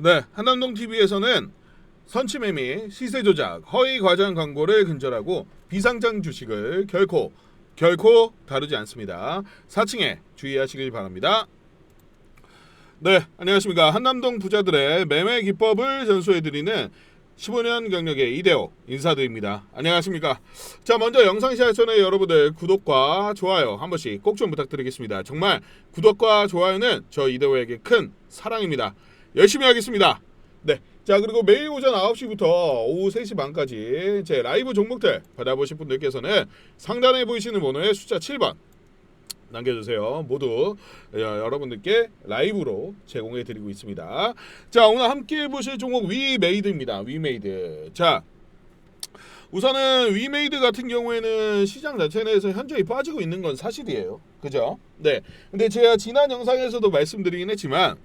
네, 한남동 TV에서는 선취매 및 시세 조작, 허위 과장 광고를 근절하고 비상장 주식을 결코 결코 다루지 않습니다. 4층에 주의하시길 바랍니다. 네, 안녕하십니까. 한남동 부자들의 매매 기법을 전수해드리는 15년 경력의 이대호 인사드립니다. 안녕하십니까. 자, 먼저 영상 시작 전에 여러분들 구독과 좋아요 한 번씩 꼭 좀 부탁드리겠습니다. 정말 구독과 좋아요는 저 이대호에게 큰 사랑입니다. 열심히 하겠습니다. 네. 자, 그리고 매일 오전 9시부터 오후 3시 반까지 제 라이브 종목들 받아보실 분들께서는 상단에 보이시는 번호에 숫자 7번 남겨주세요. 모두 어, 여러분들께 라이브로 제공해 드리고 있습니다. 자 오늘 함께 보실 종목 위메이드입니다. 위메이드. 자 우선은 위메이드 같은 경우에는 시장 자체 내에서 현저히 빠지고 있는 건 사실이에요. 그죠? 네. 근데 제가 지난 영상에서도 말씀드리긴 했지만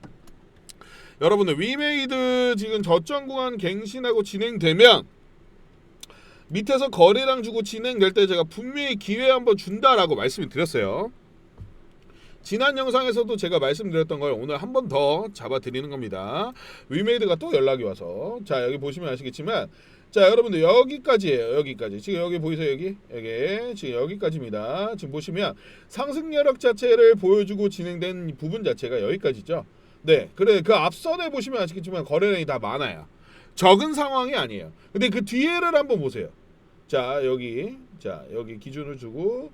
여러분들 위메이드 지금 저점 구간 갱신하고 진행되면 밑에서 거래량 주고 진행될 때 제가 분명히 기회 한번 준다라고 말씀을 드렸어요. 지난 영상에서도 제가 말씀드렸던 걸 오늘 한 번 더 잡아드리는 겁니다. 위메이드가 또 연락이 와서. 자 여기 보시면 아시겠지만 자 여러분들 여기까지예요 여기까지. 지금 여기 보이세요 여기? 여기. 지금 여기까지입니다. 지금 보시면 상승 여력 자체를 보여주고 진행된 부분 자체가 여기까지죠 네 그래 그 앞선에 보시면 아시겠지만 거래량이 다 많아요. 적은 상황이 아니에요. 근데 그 뒤에를 한번 보세요. 자 여기 자 여기 기준을 주고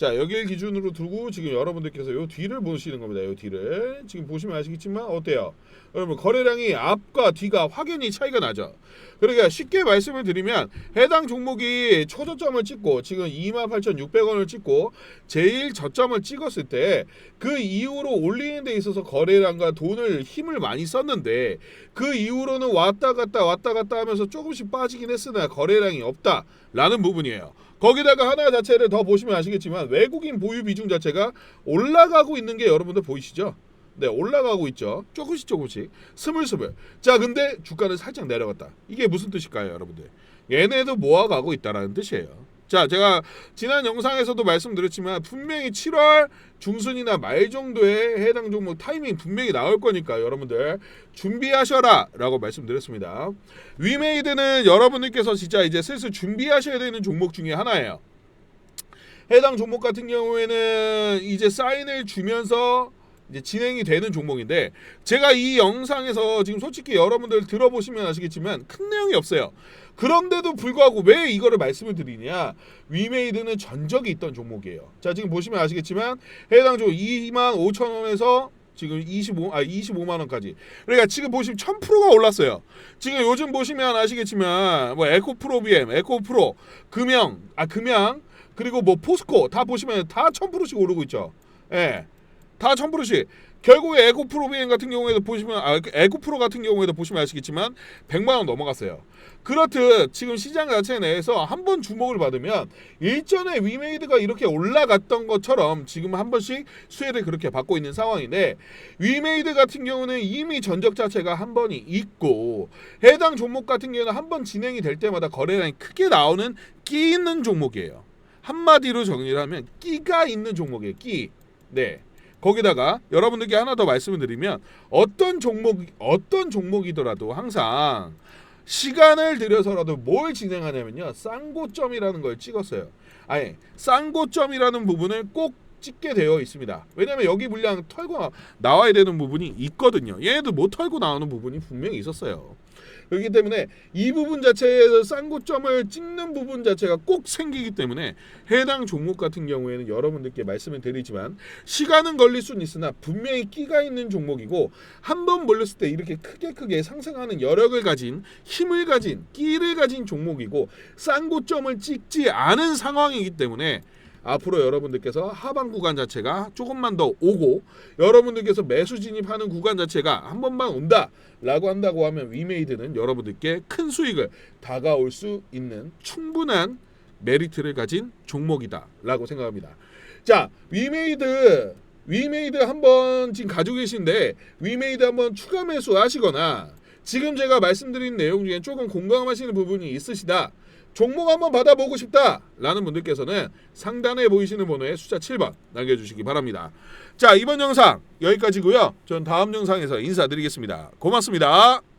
자 여기를 기준으로 두고 지금 여러분들께서 요 뒤를 보시는 겁니다. 요 뒤를 지금 보시면 아시겠지만 어때요? 여러분 거래량이 앞과 뒤가 확연히 차이가 나죠. 그러니까 쉽게 말씀을 드리면 해당 종목이 초저점을 찍고 지금 28,600원을 찍고 제일 저점을 찍었을 때 그 이후로 올리는 데 있어서 거래량과 돈을 힘을 많이 썼는데 그 이후로는 왔다 갔다 왔다 갔다 하면서 조금씩 빠지긴 했으나 거래량이 없다라는 부분이에요. 거기다가 하나 자체를 더 보시면 아시겠지만 외국인 보유 비중 자체가 올라가고 있는 게 여러분들 보이시죠? 네, 올라가고 있죠. 조금씩 조금씩 스물스물. 자, 근데 주가는 살짝 내려갔다. 이게 무슨 뜻일까요, 여러분들? 얘네도 모아가고 있다라는 뜻이에요. 자, 제가 지난 영상에서도 말씀드렸지만 분명히 7월 중순이나 말 정도에 해당 종목 타이밍 분명히 나올 거니까 여러분들 준비하셔라 라고 말씀드렸습니다. 위메이드는 여러분들께서 진짜 이제 슬슬 준비하셔야 되는 종목 중에 하나예요. 해당 종목 같은 경우에는 이제 사인을 주면서 이제 진행이 되는 종목인데 제가 이 영상에서 지금 솔직히 여러분들 들어보시면 아시겠지만 큰 내용이 없어요. 그런데도 불구하고 왜 이거를 말씀을 드리냐? 위메이드는 전적이 있던 종목이에요. 자 지금 보시면 아시겠지만 해당 종목 2만 5천 원에서 지금 25, 아 25만 원까지. 그러니까 지금 보시면 1000%가 올랐어요. 지금 요즘 보시면 아시겠지만 뭐 에코프로 BM, 에코프로, 금영, 아 금양 그리고 뭐 포스코 다 보시면 다 1000%씩 오르고 있죠. 예. 다 1000%씩. 결국에 에코 프로 BM 같은 경우에도 보시면 아 에코 프로 같은 경우에도 보시면 아시겠지만 100만 원 넘어갔어요. 그렇듯 지금 시장 자체 내에서 한 번 주목을 받으면 일전에 위메이드가 이렇게 올라갔던 것처럼 지금 한 번씩 수혜를 그렇게 받고 있는 상황인데 위메이드 같은 경우는 이미 전적 자체가 한 번이 있고 해당 종목 같은 경우는 한 번 진행이 될 때마다 거래량이 크게 나오는 끼 있는 종목이에요. 한마디로 정리를 하면 끼가 있는 종목이에요. 끼. 네. 거기다가 여러분들께 하나 더 말씀을 드리면 어떤 종목 어떤 종목이더라도 항상 시간을 들여서라도 뭘 진행하냐면요 쌍고점이라는 걸 찍었어요. 아예 쌍고점이라는 부분을 꼭 찍게 되어 있습니다. 왜냐하면 여기 물량 털고 나와야 되는 부분이 있거든요. 얘네도 못 털고 나오는 부분이 분명히 있었어요. 그렇기 때문에 이 부분 자체에서 쌍고점을 찍는 부분 자체가 꼭 생기기 때문에 해당 종목 같은 경우에는 여러분들께 말씀을 드리지만 시간은 걸릴 수는 있으나 분명히 끼가 있는 종목이고 한 번 몰렸을 때 이렇게 크게 크게 상승하는 여력을 가진 힘을 가진 끼를 가진 종목이고 쌍고점을 찍지 않은 상황이기 때문에 앞으로 여러분들께서 하방 구간 자체가 조금만 더 오고 여러분들께서 매수 진입하는 구간 자체가 한 번만 온다라고 한다고 하면 위메이드는 여러분들께 큰 수익을 다가올 수 있는 충분한 메리트를 가진 종목이다라고 생각합니다. 자, 위메이드 위메이드 한번 지금 가지고 계신데 위메이드 한번 추가 매수 하시거나 지금 제가 말씀드린 내용 중에 조금 공감하시는 부분이 있으시다. 종목 한번 받아보고 싶다라는 분들께서는 상단에 보이시는 번호에 숫자 7번 남겨주시기 바랍니다. 자 이번 영상 여기까지고요. 전 다음 영상에서 인사드리겠습니다. 고맙습니다.